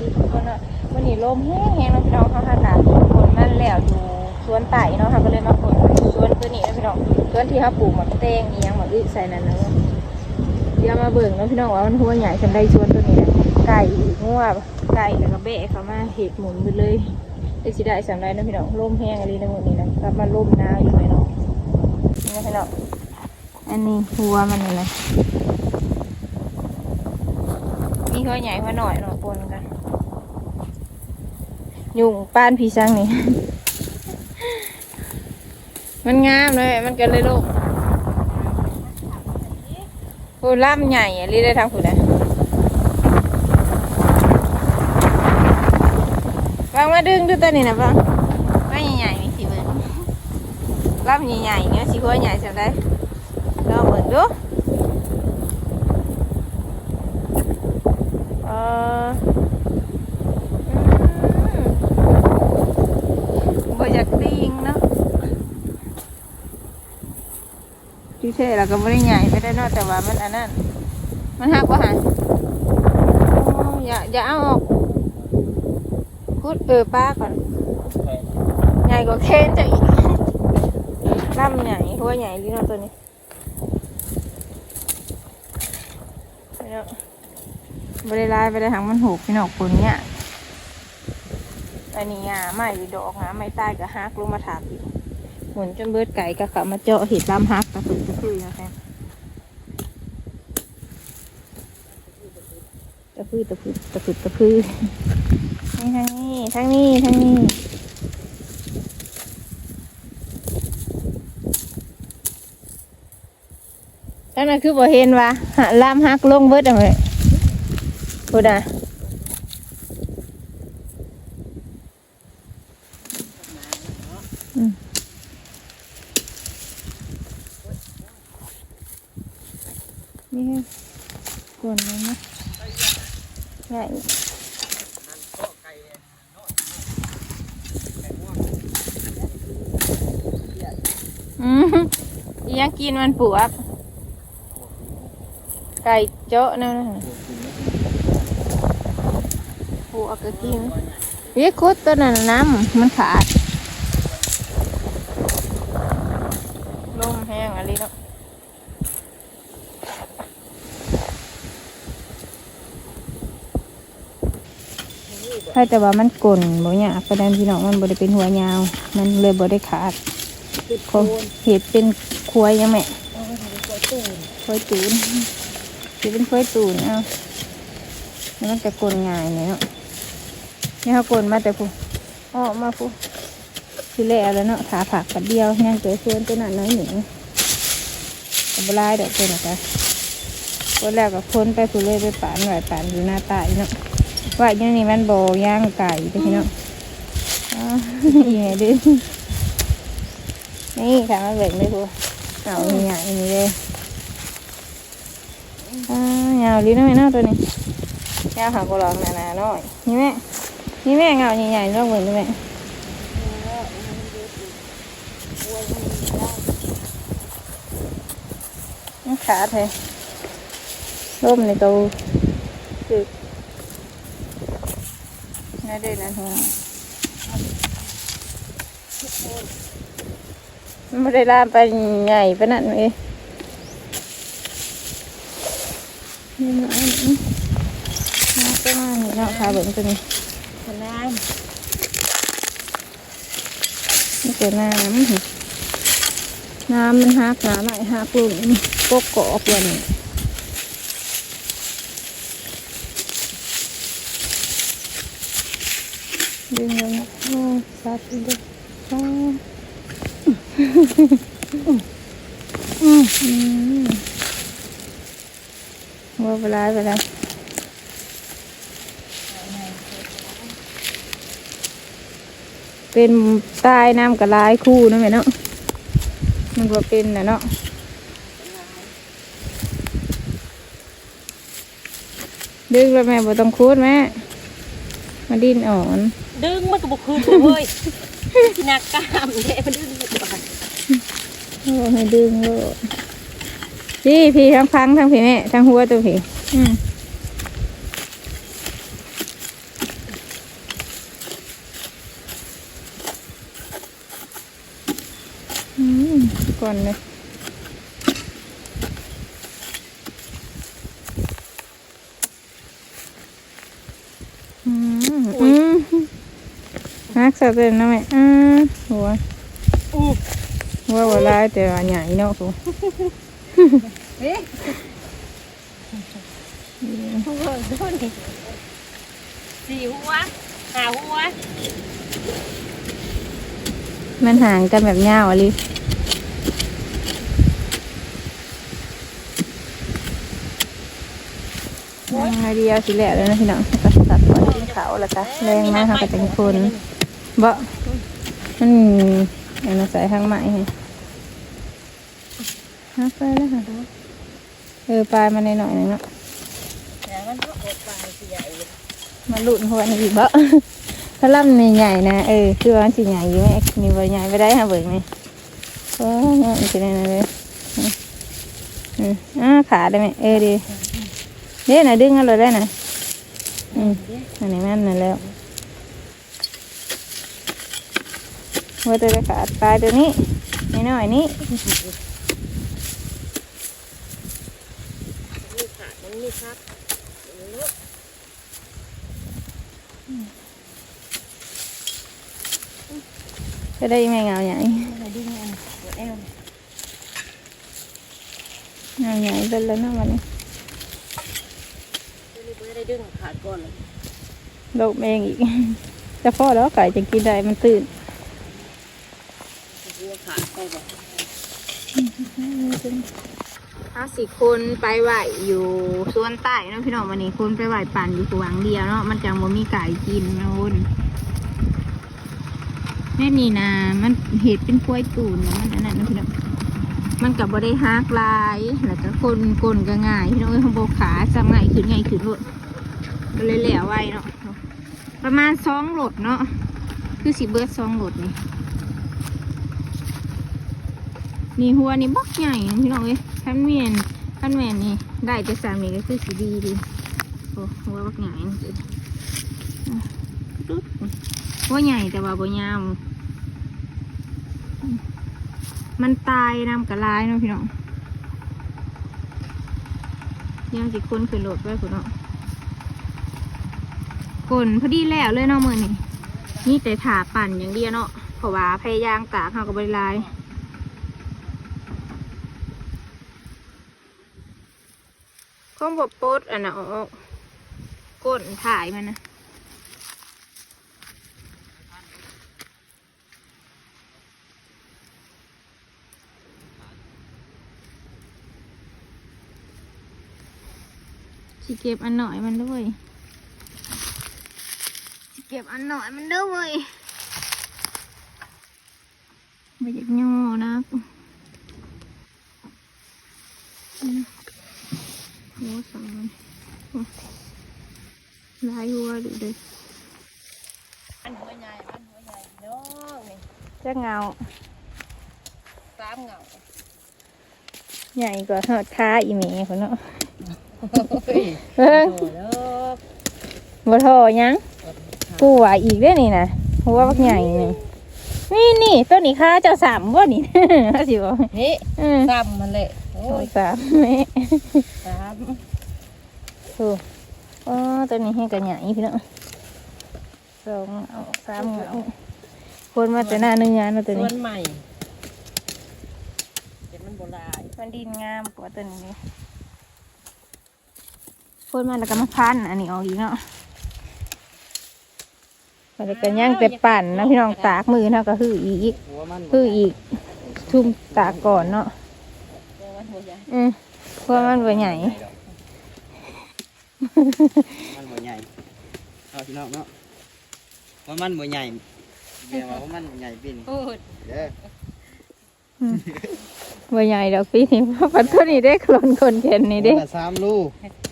ซีทุกคนเนาะวันนี้ลมแห้งแห้งเนาะพี่น้องเขาขนาดฝนมันแล้วอยู่สวนไต่เนาะค่ะก็เลยมาฝนสวนตัวนี้เนะพี่น้องสวนที่เขาปลูกหมะแตงนี่ยังหมะอึใส่นั่นเนาะเดี๋ยวมาเบิ่งนะพี่น้องว่ามันหัวใหญ่จำได้สวนตัวนี้นะไก่งัวไก่แล้วก็เบะเขามาเห็ดหมุนไปเลยเด็กสิได้สำไรนะพี่น้องลมแห้งอะไรในหมดนี้นะกลับมาลมหนาวอยู่ไหมเนาะนี่นะพี่น้องอันนี้หัวมันนี่นะมีหัวใหญ่หัวหน่อยเนาะปนกัน ยุงป้านผีช่างนี่ มันงามเลย มันก็เลยลูกโอ้ล่ำใหญ่อะรีได้ทางผู้ใดวางมาดึงดูตัวนี้นะบ้างว่าใหญ่ๆนี่สิเบิ่งล่ำใหญ่ๆเนี่ยสิหัวใหญ่สักได้ลองเบิ่งดูเอออืมบ่อยากติงเนาะ ที่เท่เราก็ไม่ได้ใหญ่ไม่ได้นอกแต่ว่ามันอันนั้น มันหักว่าหันอย่าอย่าเอาออกคุดเออป้าก่อน ใหญ่กว่าเคนจะอีกลำใหญ่หัวใหญ่ดีเนาะตัวนี้เนาะบริลายไปได้ทางมันหกพี่น้องคนเนี่ยอันนี้งาไม่ดอกงาไม่ใต้ก็ฮักลงมาถามอีกหมุนจนเบิดไก่ก็ขับมาเจาะเห็ดลำฮักกระตุก พือนะคะกระพือตะพือตะพือตะพือนี่ทางนี้ทางนี้ทางนี้ทั้งนั้นคือบ่เห็นว่าหาลำฮักลงเบิดอะไรพูดอะ นี่กวนเลยนะใหญ่อืมยังกินมันปวบไก่เจาะนั่นนะปูเอากระกินเรียคุดตัวนั้นน้ำมันขาดลมแห้งอะไรเนา ใช่แต่ว่ามันกลนบ่เนี่ยากประเด็นพี่น้องมันบ่ได้เป็นหัวยาว มันเลยบ่ได้ขาดคงเห็ดเป็นควยยังแม่ควยตูนเห็ดเป็นควยตูนเอาแล้วมันจะกลนง่ายเนี่ยเนาะนี่เขากลนมาแต่ผู้ออกมาผู้ที่แรกแล้วเนาะขาผักปัดเดียวยังเจอเพื่อนตัวนั้นน้อยหนึ่งกับลายเด็กตัวนะจ๊ะคนแรกก็พ้นไปผู้เลยไปป่านไหวป่านอยู่หน้าตายเนาะ ว่าอย่างนี้มันโบย่างไก่ไปพี่เนาะอ๋ออีไงดื้อนี่ค่ะมาเบ่งเลยผู้เอาใหญ่ๆนี่เลยอ่ายาวลิ้นน้อยเนาตัวนี้ยาวหางกรองหนาๆหน่อยนี่แม่นี่แม่เงาใหญ่ๆลองเหมือนดูแม่ขาดเลยร่มในตัวคือ น่าได้นะหัวมันไม่ได้ลามไปใหญ่ไปนั่นเองนี่มาอันนี้มาก็มานี่เนาะพาเบิ่งตัวนี้คะแนนนี่เกิดน้ำน้ำมันหักน้ำไหลหักลุ่มนี่กกเกาะเปลี่ยน ดึงเลยโอ้สัตว์ดึงโอ้อืมว่าเวลาเวลาเป็นใต้น้ำกับลายคู่นั่นแหละเนาะมันก็เป็นนะเนาะดึงแล้วแม่บ่ต้องคูดแม่มาดิ้นอ่อนดึงมันก็บุกคืนเลยหนักกล้ามเด้มันดึงอยอนโอ้ให้ดึงเลยพี่พี่ทั้งพังทั้งพี่แม่ทั้งหัวตัวพี่อืมก่อนเลย สัตว์เป็นนะแม่อืมหัวอู้หัวว่าลายแต่ว่าใหญ่เนาะกูเอ๊ะหัวต้นนี่สี่หัวหาหัวมันห่างกันแบบยาวอะลิไอเดียวสิแหละเลยนะพี่น้องก็ตัดก่อนกินเขาวแล้วก็แรงมากค่ะก็เป็นคน บ่มันอันนั้ใส่ทางใหม่ให้ฮักไปแล้วค่ะเออปลายมาในหน่อยหนึงเนาะแต่มันก็อดไปสิใหญ่มาหลุดหัวนี่อีกบ่ถ้าล่ำนี่ใหญ่นะเออคือว่ามันสิใหญ่อยู่แม่นี่บ่ใหญ่ไปได้ค่ะเบิ่งนี่โอ้ยมันสิได้นะเลยอืมอืมอ่าขาได้ไหมเออดีเดี๋ยวน่ะดึงเอาเลยได้น่ะอืมอันนี้มันน่ะแล้ว ว่าจะได้ขาดปลายตัวนี้นิดหน่อยนี้มีขาดมันมีครับมันลุกจะได้ไม่เงาใหญ่มันดึงอันหัวแอวเงาใหญ่เป็นแล้วเนาะมันนี้นี่ไม่ได้ดึงขาดก่อนเลยโลกเองอีก จะพ่อแล้วไก่จะกินได้มันตื่น หัวขาสิคนไปไหวอยู่ส่วนใต้เนาะพี่น้องวันนี้คนไปไหวปั่นอยู่ขวางเดียวเนาะมันจังบ่มีไก่กินนะวุ้นแม่นี่นะมันเห็ดเป็นกล้วยตูนนะมันอันนั้นนะพี่น้องมันกับบ่ได้ฮักลายแล้วก็คนกลนก็ง่ายพี่น้องเอ้ยขาบขาจำง่ายขึ้นง่ายขึ้นรถก็เลยแหลวไว้เนาะประมาณสองโหลดเนาะคือสิเบิร์ดสองโหลดนี่ นี่หัวนี่บักใหญ่นะพี่น้องเอ้ยขั้นเมียนขั้นแมนนี่ได้แต่สามนี่ก็คือสีดีดีโอ้หัวบักใหญ่นี่สิอะปึ๊บหัวใหญ่แต่ว่าบ่ยาวมมันตายนำกระลายเนาะพี่น้องยังสิคนขึ้นรถไว้คุณเนาะกลนพอดีแล้วเลยเนาะมือนี่นี่แต่ถาปั่นอย่างเดียวเนาะเพราะว่าพยายามตากเขากับบริลาย ก็บอกโป๊ดอันน่ะออกก้นถ่ายมันนะสิเก็บอันหน่อยมันด้วยสิเก็บอันหน่อยมันด้วยไม่อยากย่อนะ อืมหัวสองมันโอ้ลายหัวดูดิอันหัวใหญ่อันหัวใหญ่น้องนี่จะเงาสามเหงาใหญ่กว่าหอดค้าอีเมย์คนเนาะเฮ้ยเพิ่งโอ้เด้อบ่ทอยังกูว่าอีกเด้อนี่นะหัวบักใหญ่นี่นี่นี่ตัวนี้ค้าเจ้าสามว่านี่เขาสิบอกนี่อืมซ้ำมันแหละ โอ้โอ้ยยสามแม่สามถูกอ๋อตัวนี้ให้กันใหญ่พี่เนาะสองเอาสามเอาคนมาแต่หน้าเนื้อเนาะตัวส่วนี้นใหม่เดี๋ยวมันโบราณมันดินงามกว่าตัวนี้พูดมาแล้วก็มาพันอันนี้ออกอีกเนาะมันก็ย่างแต่ปั่นนะพี่น้องตากมือเนาะก็คืออีกหัวมันคืออีก ทุ่มตากก่อนเนาะเดี๋ยวมันหัว ใหญ่อืมเพราะมันบ่ใหญ่มันบ่ใหญ่เอาพี่น้องเนาะว่ามันบ่ใหญ่เดี๋ยวว่ามันบ่ใหญ่ปีนี้พูดเด้อบ่ใหญ่ดอกปีนี้เพราะปัดตัวนี้ได้โคลนคนเข็นนี่เด้หัวละสามลูก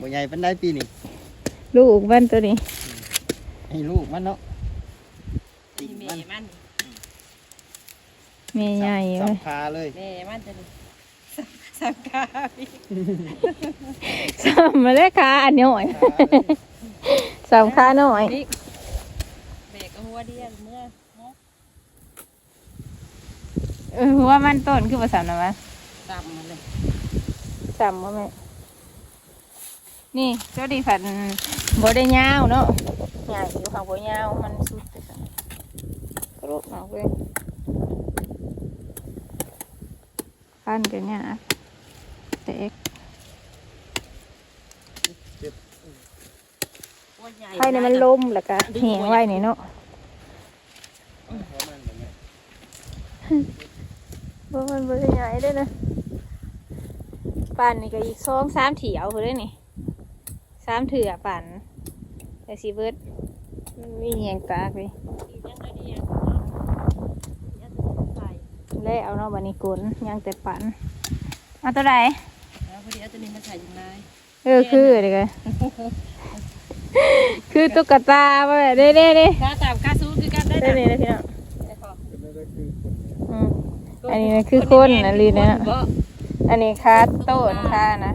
บ่ใหญ่ปานใดปีนี้ลูกบ้านตัวนี้ให้ลูกมันเนาะติ่นี่งแม่มันมันแม่ใหญ่สัเว้บยขาเลย แม่มันจะดู สับกาพี่สามมาแล้วค่ะอันน้อยขาเลยสามขาน้อยนี่แม่ก็หัวเดียวเมื่อเออว่ามันต้นคือภาษาหนะวะตามมาเลยจำว่าแม่นี่เจ้าดีผัดบได้ยาวเนาะใหญ่อยู่ค่ะบยาวมันสุดแต่สั่นกระโดดมากเลยพันกันเนี่ยเต็กโอ้ยใหญ่ไฟเนี่ยมันล้มแล้วก็แหงไว้นี่เนาะเพราะมันบ่ใหญ่บ่มันบ่ได้ใหญ่เด้อนะปั่นนี่ก็อีกสองสามเถียวเพิ่นเด้อนี่สามเถื่อปั่นแต่สิเบิดมันมีแยงกากเลยยังไงดีอะยังใส่แล้วเอาเนาะบัดนี้กลนยังแต่ปั่นเอาตัวใดแล้วพ อดีเอาตัวนี้มาใส่ยังไงเออคือเด็กคือตุ๊กตาไปเด้เด้เด้ถ้าตามกาซูคือกันได้เด้นะนี่นะพี่น้องอืมอันนี้นะคือคนนะลีนะบ่อันนี้คาโต้นคานะ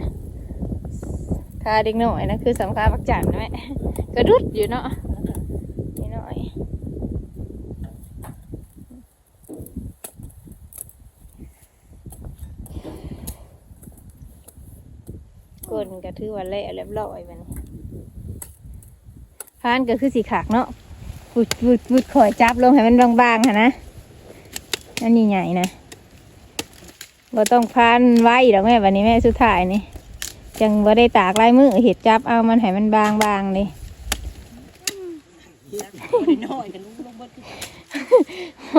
คาเด็กหน่อยนะคือสำคัญปักจันนะแม่กระดุดอยู่เนาะนี่หน่อย กลนก็ถือว่าเละเรียบร้อยมันพานก็คือสีขากเนาะปุดปุดปุดข่อยจับลงให้มันบางๆค่ะนะอันนี้ใหญ่นะบ่ต้องพานไว้ดอกแม่วันนี้แม่สุดท้ายนี่จังบ่ได้ตากลายมือเห็ดจับเอามันให้มันบางบางๆนี่น้อยกันลูกลงบด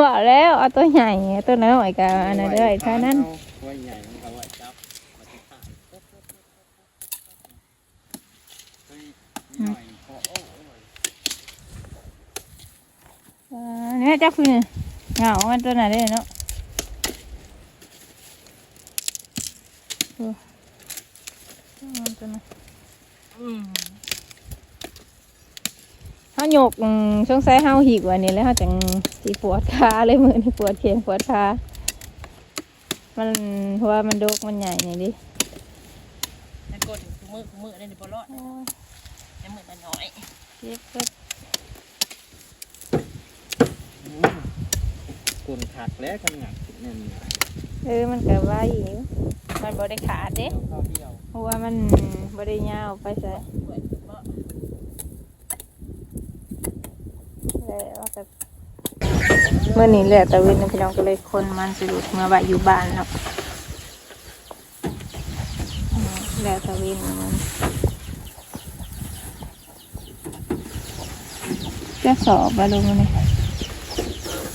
ว่าแล้วเอาตัวใหญ่เอาตัวน้อยกับอันนั้นเลยเท่านั้น อหัวใหญ่มันเอาไว้จับมาที่ข้างเฮ้ยหน่อยพอโอ้โอ้ยอ่านี่แม่จับคือเหงามันตัวไหนได้เนาะโอ้เอาตัวนั้นอืมเฮาหยกอืมช่วงไซเฮาหิกวันนี้แล้วเฮาจังสิปวดขาเลยมือนี่ปวดเขียงปวดขามันเพราะว่ามันโดกมันใหญ่นี่ดิแต่กดมือมือได้ในปลอดแต่มือมันน้อยเจ็บก็ กลนขักแล้วกันหงักนั่นเออมันก็ว่าอยู่มันบ่ได้ขาดเด้เอาเข้าเดียวเพราะว่ามันบ่ได้ยาวไปใส่สวยบ่แล้วก็เมื่อนี้แหละตะเวนพี่น้องก็เลยคนมันสะดุดเมื่อบ่ายอยู่บ้านเนาะอืมแล้วตะเวนมันจะสอบมาลงมาเนี่ย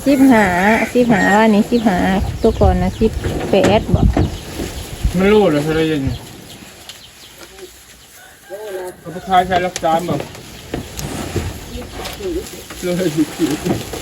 สิบหาสิบหาว่านี้สิบหาตัวก่อนนะสิบแปดบอกไม่รู้เลยอะไรยังไงเอาไปขายใช้รักษาบ่เลยสิ